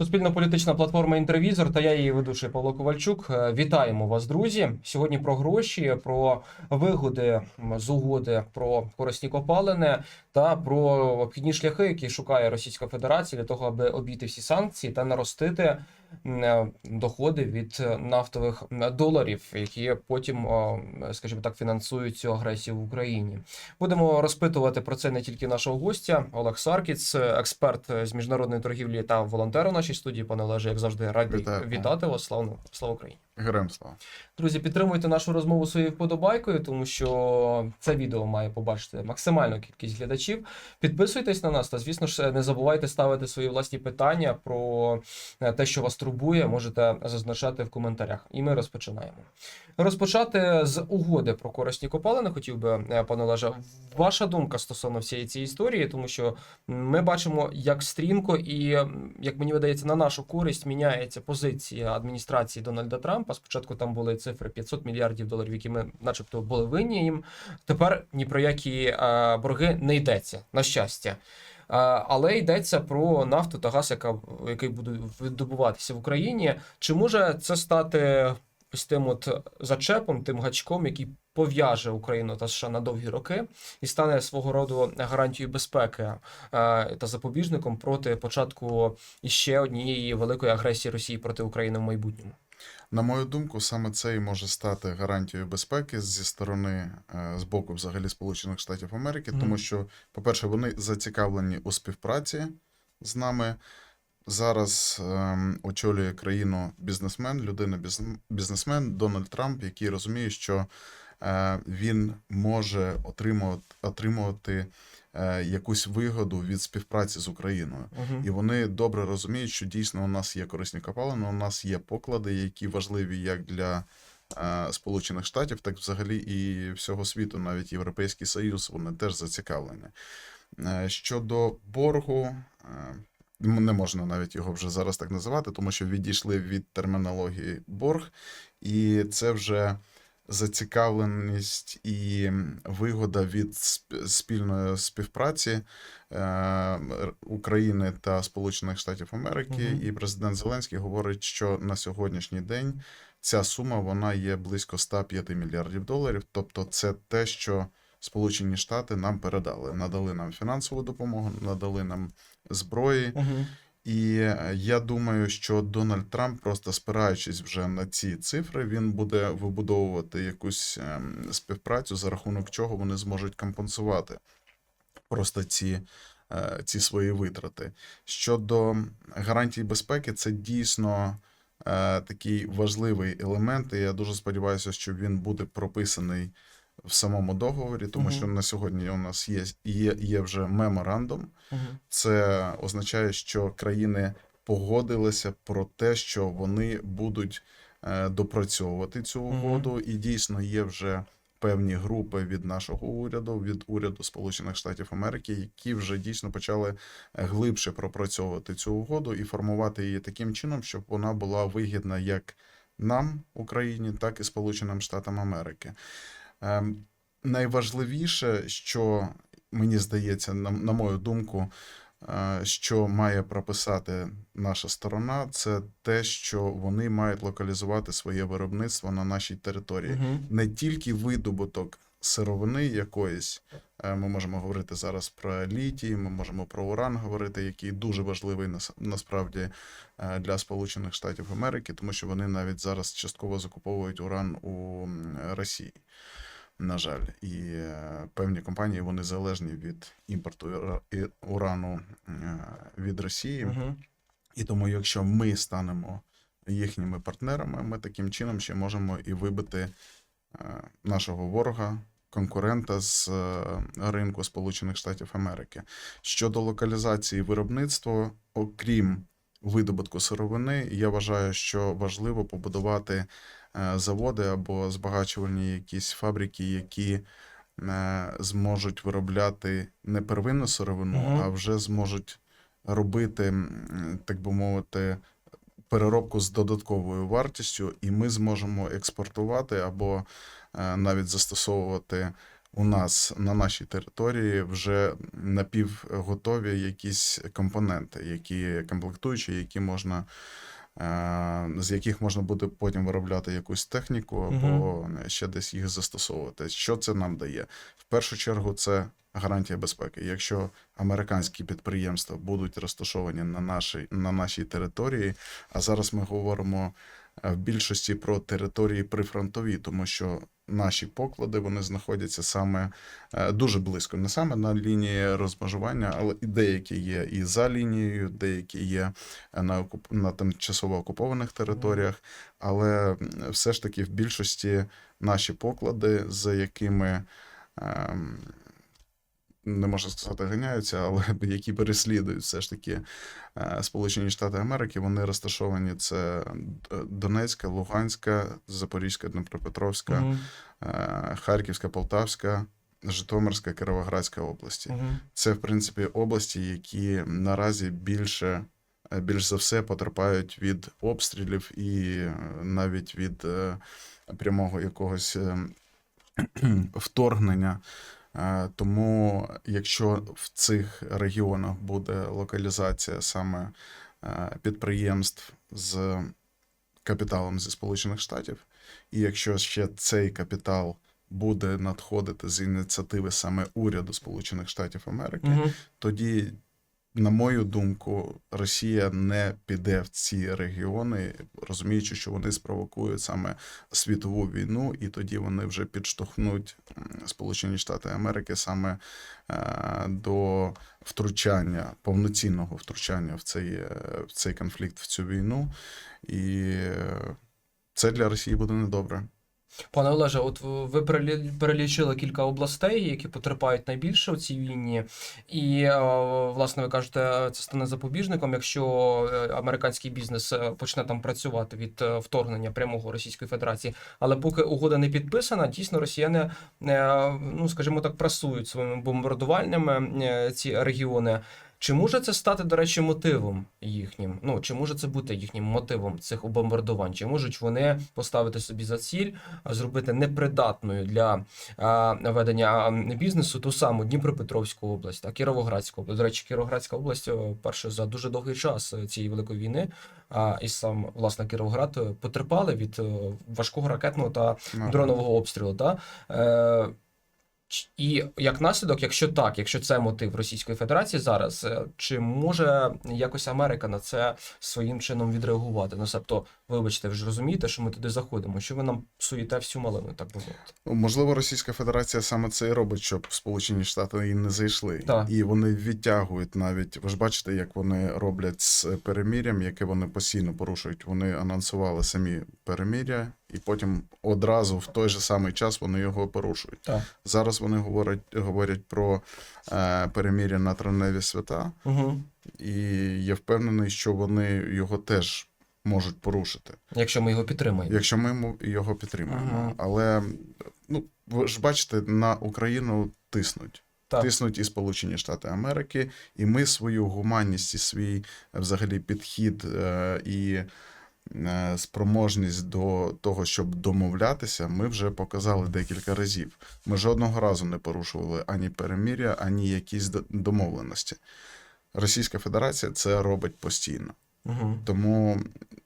Суспільна політична платформа Інтервізор та я її ведучий Павло Ковальчук. Е, Вітаємо вас, друзі. Сьогодні про гроші, про вигоди з угоди, про корисні копалини та про обхідні шляхи, які шукає Російська Федерація для того, аби обійти всі санкції та наростити доходи від е, нафтових доларів, які потім, скажімо так, фінансують цю агресію в Україні. Будемо розпитувати про це не тільки нашого гостя Олег Саркіц, експерт з міжнародної торгівлі та волонтер у нашій студії. Пане Олеже, як завжди, раді вітати вас. Слава слава Україні! Героям слава. Друзі, підтримуйте нашу розмову своєю вподобайкою, тому що це відео має побачити максимальну кількість глядачів. Підписуйтесь на нас та, звісно ж, не забувайте ставити свої власні питання про е, те, що вас турбує. Можете зазначати в коментарях. І ми розпочинаємо. Розпочати з угоди про корисні копалини. Хотів би, е, пане Олеже, ваша думка стосовно всієї цієї історії, тому що ми бачимо, як стрімко і як мені видається, на нашу користь міняється позиція адміністрації Дональда Трампа. Спочатку там були цифри 500 мільярдів доларів, які ми, начебто, були винні їм. Тепер ні про які е, борги не йдеться, на щастя. Е, Але йдеться про нафту та газ, яка який буде видобуватися в Україні. Чи може це стати ось тим от зачепом, тим гачком, який пов'яже Україну та США на довгі роки і стане свого роду гарантією безпеки е, та запобіжником проти початку іще однієї великої агресії Росії проти України в майбутньому? На мою думку, саме це і може стати гарантією безпеки зі сторони е, з боку взагалі Сполучених Штатів Америки, тому що, по-перше, вони зацікавлені у співпраці з нами. Зараз ем, очолює країну бізнесмен, людина бізнесмен Дональд Трамп, який розуміє, що е, він може отримувати, отримувати е, якусь вигоду від співпраці з Україною. Угу. І вони добре розуміють, що дійсно у нас є корисні копалини, у нас є поклади, які важливі як для е, Сполучених Штатів, так взагалі і всього світу, навіть Європейський Союз, вони теж зацікавлені. Е, щодо боргу, е, не можна навіть його вже зараз так називати, тому що відійшли від термінології борг, і це вже зацікавленість і вигода від спільної співпраці е, України та Сполучених Штатів Америки. Мгм. І президент Зеленський говорить, що на сьогоднішній день ця сума вона є близько 105 мільярдів доларів. Тобто, це те, що Сполучені Штати нам передали. Надали нам фінансову допомогу, надали нам зброї. Угу. І е, я думаю, що Дональд Трамп, просто спираючись вже на ці цифри, він буде вибудовувати якусь ем, співпрацю, за рахунок чого вони зможуть компенсувати просто ці, е, ці свої витрати. Щодо гарантій безпеки, це дійсно е, такий важливий елемент, і я дуже сподіваюся, що він буде прописаний в самому договорі, тому Мгм. що на сьогодні у нас є, є, є вже меморандум. Угу. Це означає, що країни погодилися про те, що вони будуть е, допрацьовувати цю угоду, і дійсно є вже певні групи від нашого уряду, від уряду Сполучених Штатів Америки, які вже дійсно почали е, глибше пропрацьовувати цю угоду і формувати її таким чином, щоб вона була вигідна як нам, Україні, так і Сполученим Штатам Америки. Ем, Найважливіше, що мені здається, на, на мою думку, е, що має прописати наша сторона, це те, що вони мають локалізувати своє виробництво на нашій території. Угу. Не тільки видобуток сировини якоїсь. е, Ми можемо говорити зараз про літій, ми можемо про уран говорити, який дуже важливий нас- насправді е, для Сполучених Штатів Америки, тому що вони навіть зараз частково закуповують уран у Росії. На жаль, і е, певні компанії вони залежні від імпорту урану е, від Росії. Угу. І тому, якщо ми станемо їхніми партнерами, ми таким чином ще можемо і вибити е, нашого ворога, конкурента з ринку Сполучених Штатів Америки. Щодо локалізації виробництва, окрім видобутку сировини, я вважаю, що важливо побудувати заводи або збагачувальні якісь фабрики, які е, зможуть виробляти не первинну сировину, Мгм. а вже зможуть робити, так би мовити, переробку з додатковою вартістю, і ми зможемо експортувати або е, навіть застосовувати у нас на нашій території вже напівготові якісь компоненти, які комплектуючі, які можна. Е, З яких можна буде потім виробляти якусь техніку або ще десь їх застосовувати. Що це нам дає? В першу чергу, це гарантія безпеки. Якщо американські підприємства будуть розташовані на нашій, на нашій території, а зараз ми говоримо е, в більшості про території прифронтові, тому що наші поклади вони знаходяться саме е, дуже близько, не саме на лінії розмежування, але і деякі є і за лінією, деякі є е, на, окуп... на тимчасово окупованих територіях, але все ж таки в більшості наші поклади, за якими ем, не можна сказати, ганяються, але які переслідують все ж таки е, Сполучені Штати Америки, вони розташовані це Донецька, Луганська, Запорізька, Дніпропетровська, е, Харківська, Полтавська, Житомирська, Кіровоградська області. Мгм. Це, в принципі, області, які наразі більше. е, Більш за все потерпають від обстрілів і е, навіть від е, прямого якогось е, вторгнення. Е, Тому, якщо в цих регіонах буде локалізація саме е, підприємств з капіталом зі Сполучених Штатів, і якщо ще цей капітал буде надходити з ініціативи саме уряду Сполучених Штатів Америки, тоді, на мою думку, Росія не піде в ці регіони, розуміючи, що вони спровокують саме світову війну, і тоді вони вже підштовхнуть Сполучені Штати Америки саме е, до втручання, повноцінного втручання в цей, е, в цей конфлікт, в цю війну. І е, це для Росії буде недобре. Пане Олеже, от ви перелі- перелічили кілька областей, які потерпають найбільше у цій війні, і е, власне ви кажете, це стане запобіжником, якщо е, американський бізнес е, почне там працювати від вторгнення прямого Російської Федерації. Але поки угода не підписана, дійсно росіяни, ну скажімо так, прасують своїми бомбардувальнями ці регіони. Чи може це стати, до речі, мотивом їхнім? Ну чи може це бути їхнім мотивом цих бомбардувань? Чи можуть вони поставити собі за ціль зробити непридатною для а, ведення бізнесу ту саму Дніпропетровську область та Кіровоградську область? До речі, Кіровоградська область перше за дуже довгий час цієї великої війни. А і сам власне Кіровоград е, потерпали від е, важкого ракетного та дронового обстрілу. Та? Е, і як наслідок, якщо так, якщо це мотив Російської Федерації зараз, е, чи може якось Америка на це своїм чином відреагувати? Ну, себто, вибачте, ви ж розумієте, що ми туди заходимо, що ви нам псуєте всю малину, так би мовити. Ну, Можливо, Російська Федерація саме це і робить, щоб Сполучені Штати і не зайшли. Так. І вони відтягують навіть. Ви ж бачите, як вони роблять з перемір'ям, яке вони постійно порушують. Вони анонсували самі перемір'я, і потім одразу в той же самий час вони його порушують. Так. Зараз вони говорять, говорять про е, перемір'я на травневі свята, Угу. і я впевнений, що вони його теж можуть порушити. Якщо ми його підтримаємо. Якщо ми його підтримуємо. Ага. Але ну, ви ж бачите, на Україну тиснуть. Так. Тиснуть і Сполучені Штати Америки, і ми свою гуманність і свій е, взагалі підхід е, і спроможність до того, щоб домовлятися, ми вже показали декілька разів. Ми жодного разу не порушували ані переміря, ані якісь домовленості. Російська Федерація це робить постійно. Угу. Тому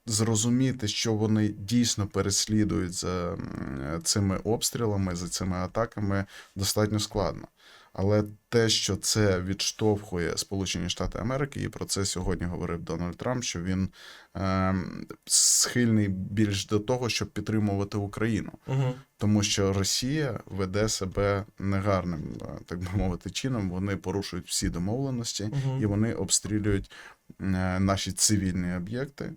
зрозуміти, що вони дійсно переслідують за цими обстрілами, за цими атаками, достатньо складно. Але те, що це відштовхує Сполучені Штати Америки, і про це сьогодні говорив Дональд Трамп, що він е, схильний більш до того, щоб підтримувати Україну, Угу. тому що Росія веде себе негарним, е, так би мовити, чином. Вони порушують всі домовленості Угу. і вони обстрілюють е, наші цивільні об'єкти,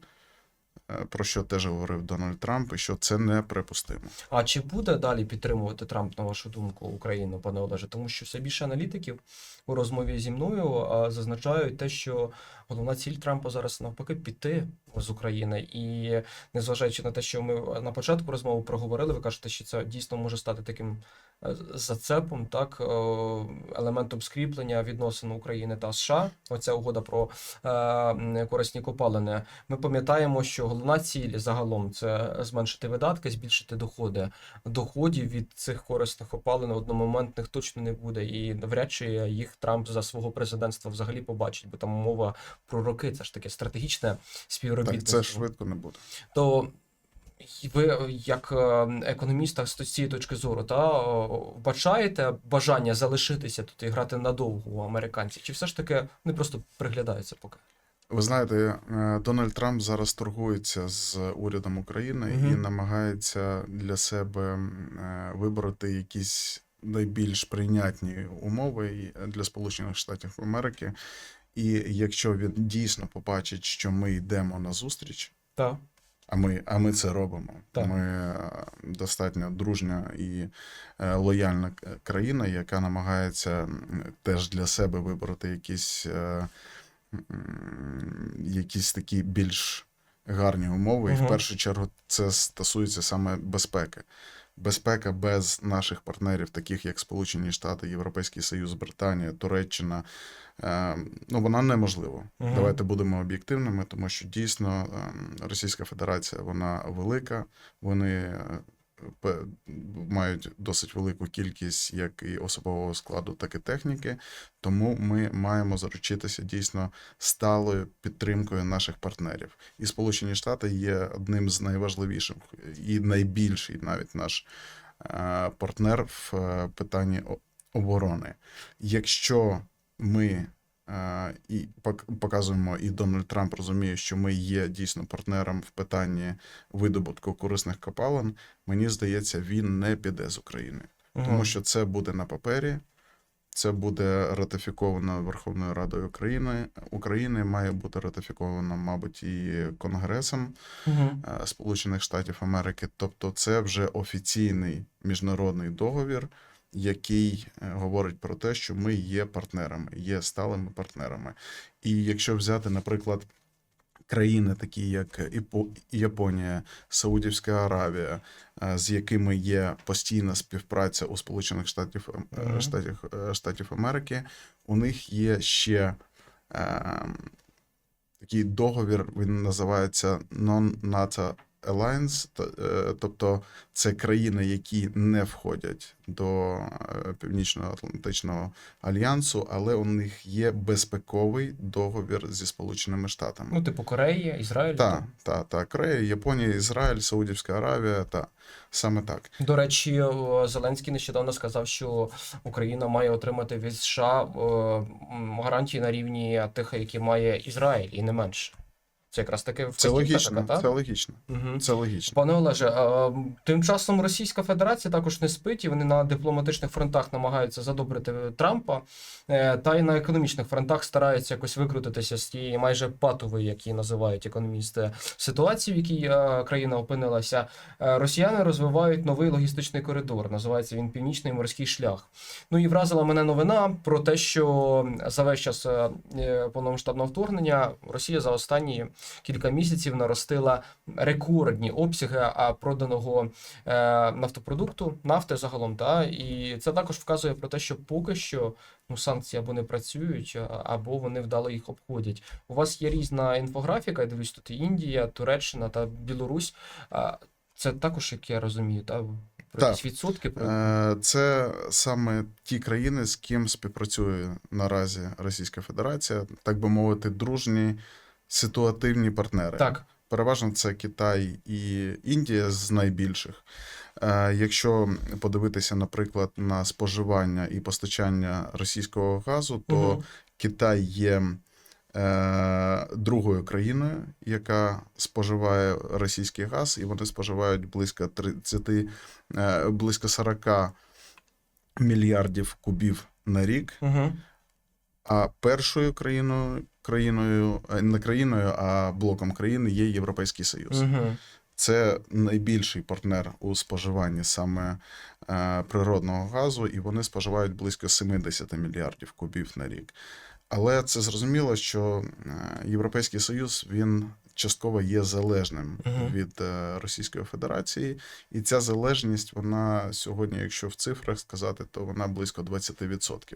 про що теж говорив Дональд Трамп, і що це неприпустимо. А чи буде далі підтримувати Трамп, на вашу думку, Україну, пане Олеже? Тому що все більше аналітиків у розмові зі мною зазначають те, що Головна ціль Трампа зараз навпаки піти з України. І незважаючи на те, що ми на початку розмови проговорили, ви кажете, що це дійсно може стати таким е, зацепом, так, е, елементом скріплення відносин України та США. Оця угода про е, корисні копалини. Ми пам'ятаємо, що головна ціль загалом це зменшити видатки, збільшити доходи. Доходів від цих корисних копалин одномоментних точно не буде, і навряд чи їх Трамп за свого президентства взагалі побачить, бо там мова про роки. Це ж таке стратегічне Так, це швидко не буде. То ви, як е, економіст, з цієї точки зору, та о, вбачаєте бажання залишитися тут і грати надовго у американців? Чи все ж таки вони просто приглядаються поки? Ви знаєте, е, Дональд Трамп зараз торгується з урядом України і намагається для себе е, вибороти якісь найбільш прийнятні умови для Сполучених Штатів Америки. І якщо він дійсно побачить, що ми йдемо на зустріч, Так. а ми, а ми це робимо. Так. Ми е, достатньо дружня і лояльна країна, яка намагається теж для себе вибрати якісь, якісь такі більш гарні умови. І в першу чергу це стосується саме безпеки. Безпека без наших партнерів, таких як Сполучені Штати, Європейський Союз, Британія, Туреччина, е, ну вона неможлива. Мгм. Давайте будемо об'єктивними, тому що дійсно ем, Російська Федерація вона велика, вони е, мають досить велику кількість як і особового складу, так і техніки. Тому ми маємо заручитися дійсно сталою підтримкою наших партнерів. І Сполучені Штати є одним з найважливіших і найбільший навіть наш е, партнер в е, питанні оборони. Якщо ми і показуємо, і Дональд Трамп розуміє, що ми є дійсно партнером в питанні видобутку корисних копалин, мені здається, він не піде з України, тому що це буде на папері. Це буде ратифіковано Верховною Радою України. України має бути ратифіковано, мабуть, і Конгресом Мгм. е, Сполучених Штатів Америки. Тобто, це вже офіційний міжнародний договір, який е, говорить про те, що ми є партнерами, є сталими партнерами. І якщо взяти, наприклад, країни, такі як Японія, Саудівська Аравія, е, з якими є постійна співпраця у Сполучених Штатів, е, Штатів, Штатів Америки, у них є ще. е, Такий договір він називається Non-NATO Alliance, е, тобто це країни, які не входять до е, Північно-Атлантичного альянсу, але у них є безпековий договір зі Сполученими Штатами. Ну, типу Корея, Ізраїль. Так, так, так. Корея, Японія, Ізраїль, Саудівська Аравія, та саме так. До речі, Зеленський нещодавно сказав, що Україна має отримати від США гарантії на рівні тих, які має Ізраїль, і не менше. Це якраз таки Це логічно. така, Це логічно. Угу. Це логічно. Пане Олеже, а, тим часом Російська Федерація також не спить, і вони на дипломатичних фронтах намагаються задобрити Трампа, е, та й на економічних фронтах стараються якось викрутитися з тієї майже патової, як її називають економісти, ситуації, в якій е, країна опинилася. Е, Росіяни розвивають новий логістичний коридор. Називається він Північний морський шлях. Ну і вразила мене новина про те, що за весь час повномасштабного вторгнення Росія за останні кілька місяців наростила рекордні обсяги проданого е, нафтопродукту, нафти загалом. Та? І це також вказує про те, що поки що ну, санкції або не працюють, або вони вдало їх обходять. У вас є різна інфографіка, я дивлюсь, тут Індія, Туреччина та Білорусь. Це також, як я розумію, та? про Так. якісь відсотки. Про... Е, Це саме ті країни, з ким співпрацює наразі Російська Федерація, так би мовити, дружні ситуативні партнери. Так. Переважно це Китай і Індія з найбільших. Е, Якщо подивитися, наприклад, на споживання і постачання російського газу, то Мгм. Китай є е, другою країною, яка споживає російський газ, і вони споживають близько 30, е, близько 40 мільярдів кубів на рік. Угу. А першою країною, країною, е, не країною, а блоком країн є Європейський Союз. Угу. Це найбільший партнер у споживанні саме е, природного газу, і вони споживають близько 70 мільярдів кубів на рік. Але це зрозуміло, що е, Європейський Союз він частково є залежним Мгм. від е, Російської Федерації, і ця залежність, вона сьогодні, якщо в цифрах сказати, то вона близько 20%.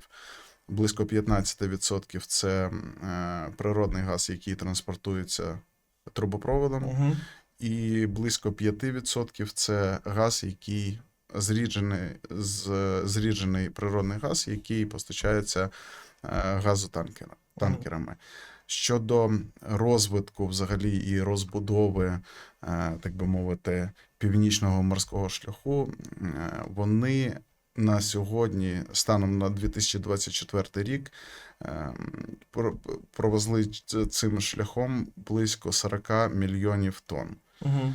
Близько 15% це е, природний газ, який транспортується трубопроводом, Угу. і близько 5% це газ, який зріджений, зріджений природний газ, який постачається е, газотанкера- танкерами. Щодо розвитку взагалі і розбудови, е, так би мовити, північного морського шляху, вони на сьогодні, станом на 2024 рік, е, про- провезли цим шляхом близько 40 мільйонів тонн. Угу.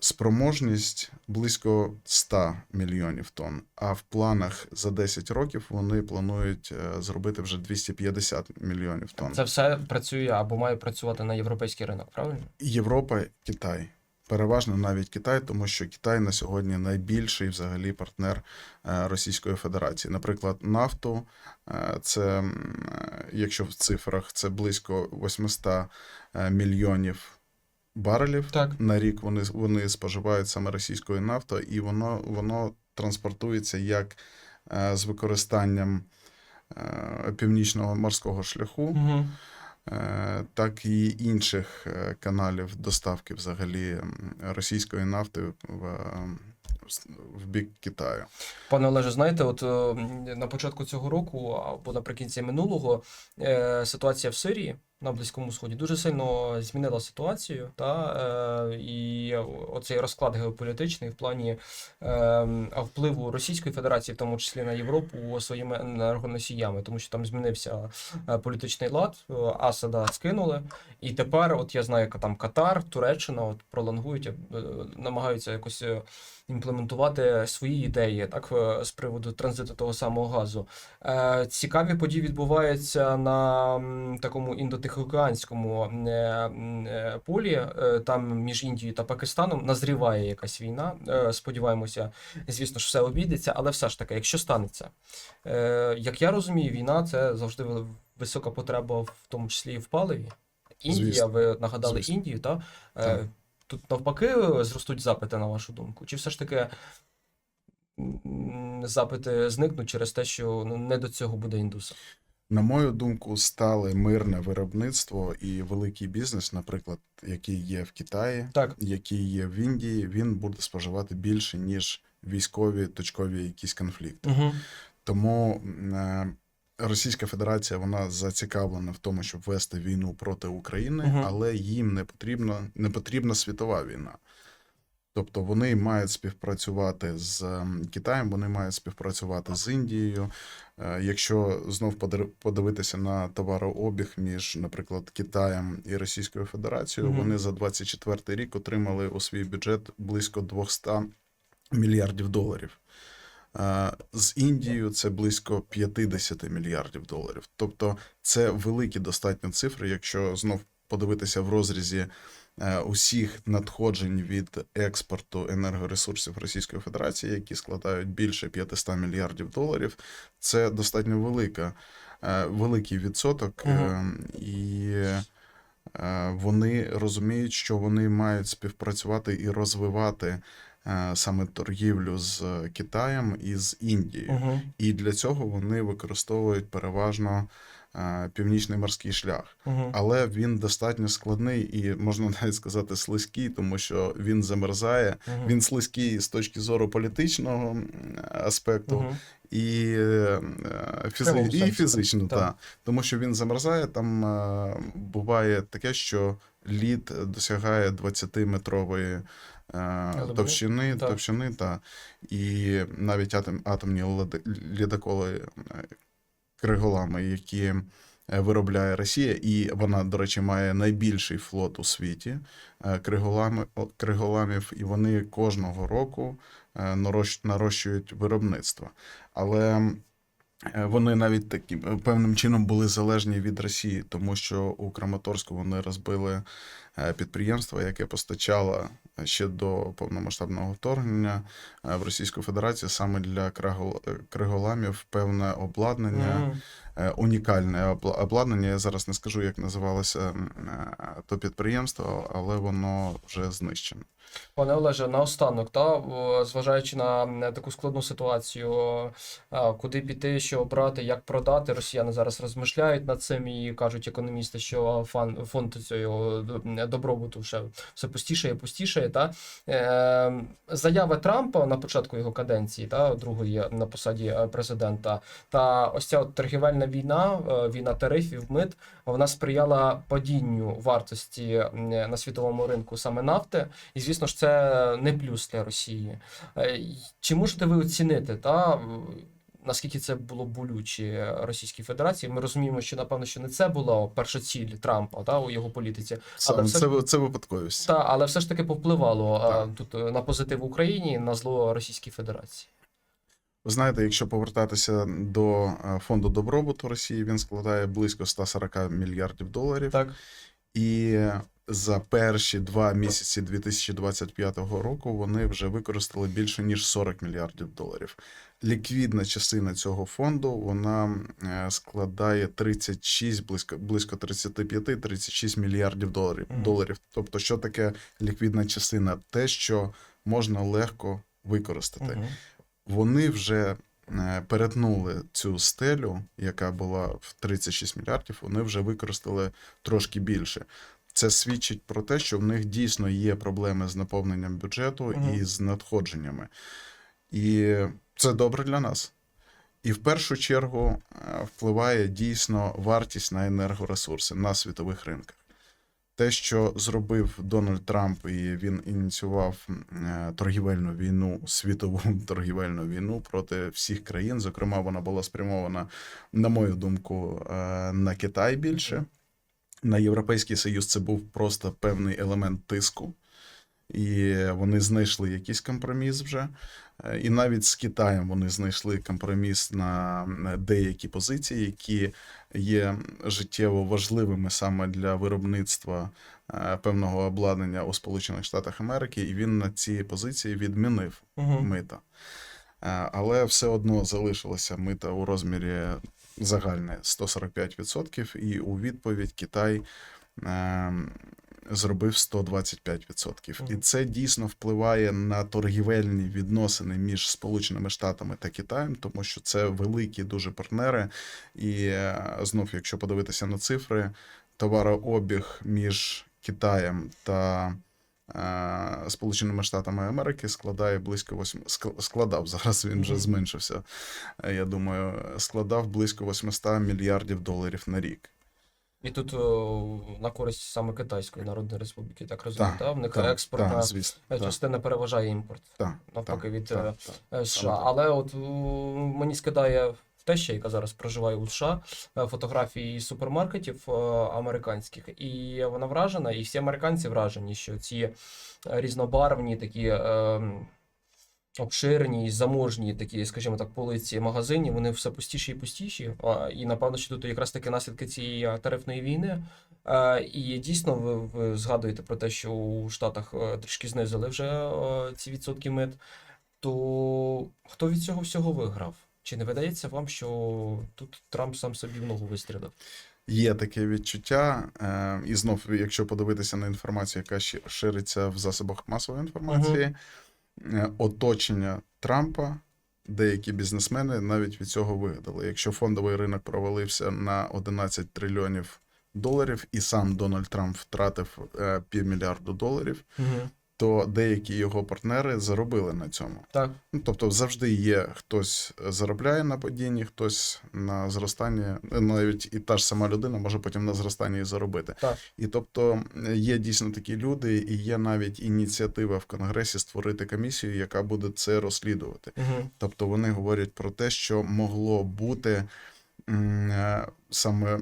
Спроможність близько 100 мільйонів тонн. А в планах за 10 років вони планують е, зробити вже 250 мільйонів тонн. Це все працює або має працювати на європейський ринок, правильно? Європа, Китай. Переважно навіть Китай, тому що Китай на сьогодні найбільший взагалі партнер е, Російської Федерації. Наприклад, нафту е, це, е, якщо в цифрах, це близько 800 е, мільйонів барелів Так. на рік. Вони, вони споживають саме російською нафтою, і воно, воно транспортується як е, з використанням е, північного морського шляху Угу. Е, так і інших е, каналів доставки взагалі російської нафти в, в бік Китаю. Пане Олеже, знаєте, от е, на початку цього року або наприкінці минулого е, ситуація в Сирії на Близькому Сході дуже сильно змінила ситуацію, та е, і оцей розклад геополітичний в плані е, впливу Російської Федерації, в тому числі на Європу, своїми енергоносіями, тому що там змінився е, політичний лад, е, Асада скинули, і тепер, от я знаю, там Катар, Туреччина от пролонгують, е, намагаються якось. імплементувати свої ідеї так з приводу транзиту того самого газу. Е, Цікаві події відбуваються на такому індотихоокеанському е, е, полі. Е, Там між Індією та Пакистаном назріває якась війна. Сподіваємося, звісно ж, все обійдеться, але все ж таки, якщо станеться, як я розумію, війна це завжди висока потреба, в тому числі і в паливі. Індія, Звісно. ви нагадали Звісно. Індію, та? Так. Тут навпаки зростуть запити, на вашу думку? Чи все ж таки запити зникнуть через те, що ну, не до цього буде індуса? На мою думку, стале мирне виробництво і великий бізнес, наприклад, який є в Китаї, Так. який є в Індії, він буде споживати більше, ніж військові точкові якісь конфлікти. Угу. Тому е, Російська Федерація вона зацікавлена в тому, щоб вести війну проти України, Мгм. але їм не потрібна, не потрібна світова війна. Тобто вони мають співпрацювати з ем, Китаєм, вони мають співпрацювати з Індією. Е, Якщо знов подивитися на товарообіг між, наприклад, Китаєм і Російською Федерацією, Мгм. вони за 24 рік отримали у свій бюджет близько 200 мільярдів доларів. Е, З Індією це близько 50 мільярдів доларів. Тобто це великі достатньо цифри, якщо знов подивитися в розрізі усіх надходжень від експорту енергоресурсів Російської Федерації, які складають більше 500 мільярдів доларів, це достатньо велика, е, великий відсоток, е, і е, вони розуміють, що вони мають співпрацювати і розвивати е, саме торгівлю з Китаєм і з Індією. Угу. І для цього вони використовують переважно е, північний морський шлях. Угу. Але він достатньо складний і можна навіть сказати слизький, тому що він замерзає. Він слизький з точки зору політичного аспекту Угу. і, е, фізи... І фізично, так. так. Тому що він замерзає, там е, буває таке, що лід досягає 20-метрової е, товщини, Так. товщини та, і навіть атом, атомні лідоколи е, криголами, які е, виробляє Росія, і вона, до речі, має найбільший флот у світі е, криголамів, і вони кожного року е, нарощують виробництво. Але вони навіть таким е, певним чином були залежні від Росії, тому що у Краматорську вони розбили підприємство, яке постачало ще до повномасштабного вторгнення е, в Російську Федерацію саме для е, криголамів певне обладнання. Мгм. Е, унікальне обладнання. Я зараз не скажу, як називалося е, то підприємство, але воно вже знищено. Пане Олеже, наостанок, та зважаючи на таку складну ситуацію, куди піти, що обрати, як продати, росіяни зараз розмишляють над цим і кажуть економісти, що фонд цього добробуту вже все пустішає, пустішає. Та е, заяви Трампа на початку його каденції, та другої на посаді е, президента, та ось ця от торгівельна війна, е, війна тарифів, мит, вона сприяла падінню вартості на світовому ринку саме нафти. І звісно ж, це не плюс для Росії. Е, Чи можете ви оцінити, та наскільки це було болюче Російській Федерації? Ми розуміємо, що напевно, що не це була перша ціль Трампа та у його політиці. Саме все це, це випадковість. Та, але все ж таки повпливало а, Так. тут е, на позитив в Україні, на зло Російській Федерації. Ви знаєте, якщо повертатися до е, фонду добробуту Росії, він складає близько 140 мільярдів доларів. Так, І за перші два місяці 2025 року вони вже використали більше ніж 40 мільярдів доларів. Ліквідна частина цього фонду вона е, складає 36, близько близько 35-36 мільярдів доларів. Мгм. доларів. Тобто, що таке ліквідна частина? Те, що можна легко використати угу. Вони вже е, перетнули цю стелю, яка була в 36 мільярдів, вони вже використали трошки більше. Це свідчить про те, що в них дійсно є проблеми з наповненням бюджету Мгм. і з надходженнями. І це добре для нас. І в першу чергу е, впливає дійсно вартість на енергоресурси на світових ринках. Те, що зробив Дональд Трамп, і він ініціював е, торгівельну війну, світову торгівельну війну проти всіх країн. Зокрема, вона була спрямована, на мою думку, е, на Китай більше. На Європейський Союз це був просто певний елемент тиску, і вони знайшли якийсь компроміс вже. Е, І навіть з Китаєм вони знайшли компроміс на деякі позиції, які є життєво важливими саме для виробництва е, певного обладнання у Сполучених Штатах Америки, і він на ці позиції відмінив Угу. мита. Е, Але все одно залишилося мита у розмірі загальне 145%, і у відповідь Китай е, зробив 125%. І це дійсно впливає на торгівельні відносини між Сполученими Штатами та Китаєм, тому що це великі дуже партнери. І е, знов, якщо подивитися на цифри, товарообіг між Китаєм та е, Сполученими Штатами Америки складає близько 8, складав зараз. Він вже зменшився. е, Я думаю, складав близько 800 мільярдів доларів на рік. І тут о, на користь саме Китайської Народної Республіки, так розумію, та? в них Так, експортна звісно. е, частина переважає імпорт. так, навпаки, так, від, так, е. Е, США. Саме так. Але от у, мені скидає теща, яка зараз проживає у США, е, фотографії супермаркетів е, американських, і вона вражена, і всі американці вражені, що ці е, різнобарвні такі. Е, Обширні, заможні такі, скажімо так, полиці магазинів, вони все пустіші і пустіші. І напевно, що тут якраз таки наслідки цієї тарифної війни. І дійсно, ви, ви згадуєте про те, що у Штатах е, трішки знизили вже е, ці відсотки мит то хто від цього всього виграв? Чи не видається вам, що тут Трамп сам собі в ногу вистрілив? Є таке відчуття, е, і знов, якщо подивитися на інформацію, яка шириться в засобах масової інформації, оточення Трампа, деякі бізнесмени навіть від цього вигадали. Якщо фондовий ринок провалився на 11 трильйонів доларів, і сам Дональд Трамп втратив е, півмільярду доларів, Угу. То деякі його партнери заробили на цьому. Так. Ну, тобто завжди є хтось заробляє на падінні, хтось на зростанні, е, навіть і та ж сама людина може потім на зростанні і заробити. Так. І тобто є дійсно такі люди, і є навіть ініціатива в Конгресі створити комісію, яка буде це розслідувати. Угу. Тобто вони говорять про те, що могло бути е, саме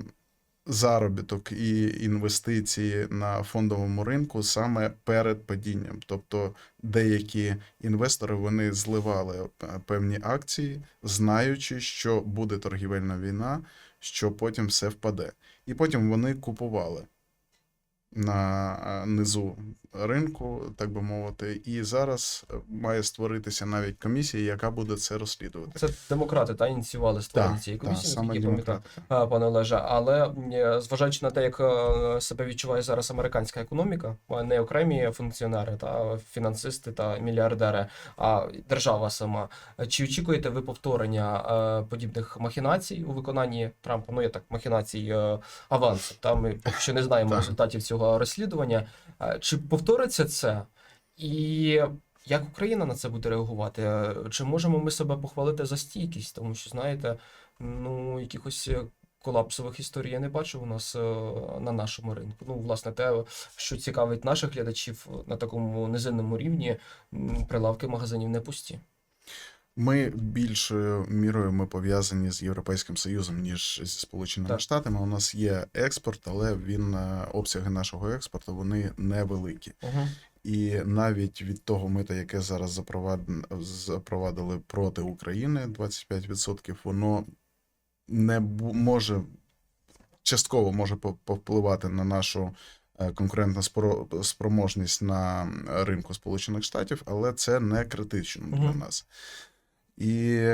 заробіток і інвестиції на фондовому ринку саме перед падінням. Тобто деякі інвестори вони зливали е, певні акції, знаючи, що буде торгівельна війна, що потім все впаде. І потім вони купували. на е, низу ринку, так би мовити, і зараз е, має створитися навіть комісія, яка буде це розслідувати. Це демократи та ініціювали створення цієї комісії, саме пам'ятаю. пане Олеже, але зважаючи на те, як е, себе відчуває зараз американська економіка, не окремі функціонери та фінансисти та мільярдери, а держава сама. Чи очікуєте ви повторення е, подібних махінацій у виконанні Трампа? Ну, є так, махінацій авансу. Та ми поки що не знаємо результатів цього розслідування. Чи повториться це? І як Україна на це буде реагувати? Е, Чи можемо ми себе похвалити за стійкість? Тому що, знаєте, ну, якихось е, колапсових історій я не бачу у нас е, на нашому ринку. Ну, власне, те, що цікавить наших глядачів на такому низинному рівні, прилавки магазинів не пусті. Ми більшою мірою ми пов'язані з Європейським Союзом, ніж зі Сполученими Так. Штатами. У нас є експорт, але він е, обсяги нашого експорту вони невеликі. Угу. І навіть від того мита, яке зараз запровад- запровадили проти України 25%, воно не може частково може по- повпливати на нашу е, конкурентну спро- спроможність на ринку Сполучених Штатів, але це не критично для нас. І,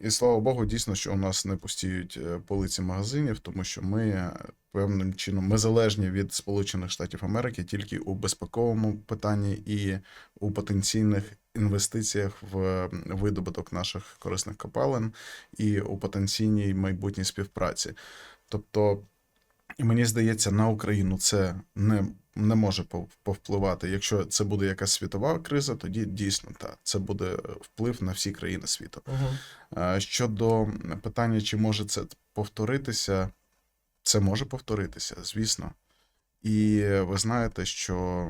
і слава Богу, дійсно, що у нас не пустіють е, полиці магазинів, тому що ми е, певним чином ми залежні від Сполучених Штатів Америки тільки у безпековому питанні і у потенційних інвестиціях в видобуток наших корисних копалин і у потенційній майбутній співпраці. Тобто, мені здається, на Україну це не, не може повпливати. Якщо це буде якась світова криза, тоді дійсно так, це буде вплив на всі країни світу. Угу. Е, Щодо питання, чи може це повторитися, це може повторитися, звісно. І ви знаєте, що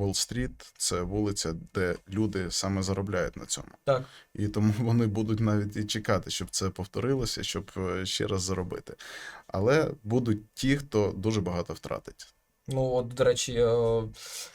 Уолл-стріт це вулиця, де люди саме заробляють на цьому. Так. І тому вони будуть навіть і чекати, щоб це повторилося, щоб е, ще раз заробити. Але будуть ті, хто дуже багато втратить. Ну, от, до речі, е,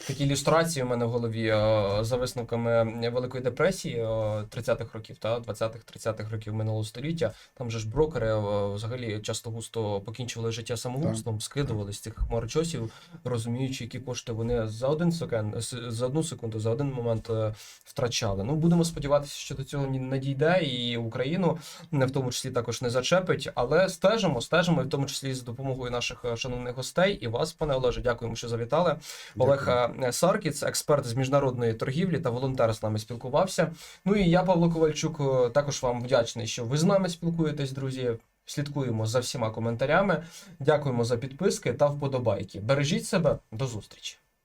такі ілюстрації у мене в голові е, за висновками Великої депресії е, 30-х років та 20-х-30-х років минулого століття. Там же ж брокери е, взагалі часто густо покінчували життя самогубством, скидували з цих хмарочосів, розуміючи, які кошти вони за один секунд, за одну секунду, за один момент е, втрачали. Ну, будемо сподіватися, що до цього не дійде, і Україну в тому числі також не зачепить, але стежимо, стежимо, і в тому числі з допомогою наших е, шановних гостей і вас, пане Олеже, дякуємо, що завітали. Олег е, Саркіц, експерт з міжнародної торгівлі та волонтер з нами спілкувався. Ну і я, Павло Ковальчук, е, також вам вдячний, що ви з нами спілкуєтесь, друзі. Слідкуємо за всіма коментарями. Дякуємо за підписки та вподобайки. Бережіть себе, до зустрічі.